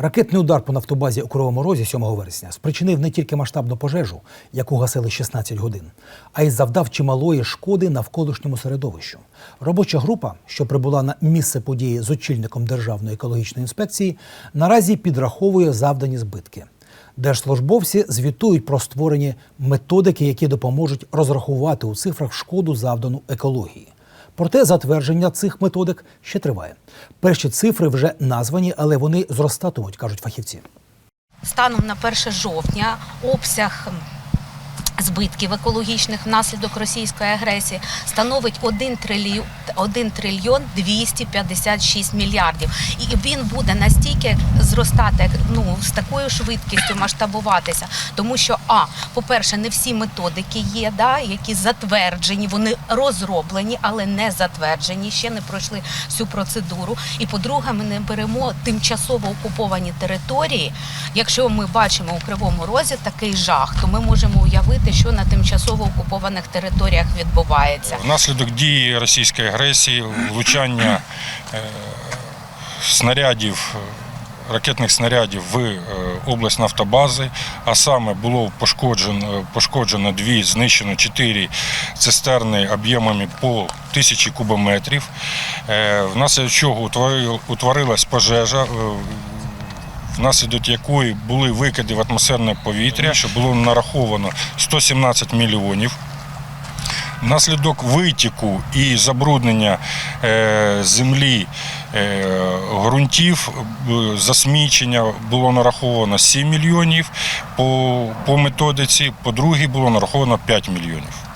Ракетний удар по нафтобазі у Кривому Розі 7 вересня спричинив не тільки масштабну пожежу, яку гасили 16 годин, а й завдав чималої шкоди навколишньому середовищу. Робоча група, що прибула на місце події з очільником Державної екологічної інспекції, наразі підраховує завдані збитки. Держслужбовці звітують про створені методики, які допоможуть розрахувати у цифрах шкоду завдану екології. Проте затвердження цих методик ще триває. Перші цифри вже названі, але вони зростатимуть, кажуть фахівці. Станом на 1 жовтня обсяг збитків екологічних внаслідок російської агресії становить 1 трильйон, 1 трильйон 256 мільярдів. І він буде настільки зростати ну, з такою швидкістю масштабуватися, тому що, а, по-перше, не всі методики є, да, які затверджені, вони розроблені, але не затверджені, ще не пройшли всю процедуру. І по-друге, ми не беремо тимчасово окуповані території. Якщо ми бачимо у Кривому Розі такий жах, то ми можемо уявити, що на тимчасово окупованих територіях відбувається. Внаслідок дії російської агресії, влучання е, снарядів, е, ракетних снарядів в е, область нафтобази, а саме було пошкоджено, пошкоджено дві, знищено чотири цистерни об'ємами по тисячі кубометрів, внаслідок чого утворил- утворилась пожежа. Внаслідок якої були викиди в атмосферне повітря, що було нараховано 117 мільйонів. Внаслідок витіку і забруднення е, землі е, ґрунтів, е, засмічення було нараховано 7 мільйонів по, по методиці, по другій було нараховано 5 мільйонів.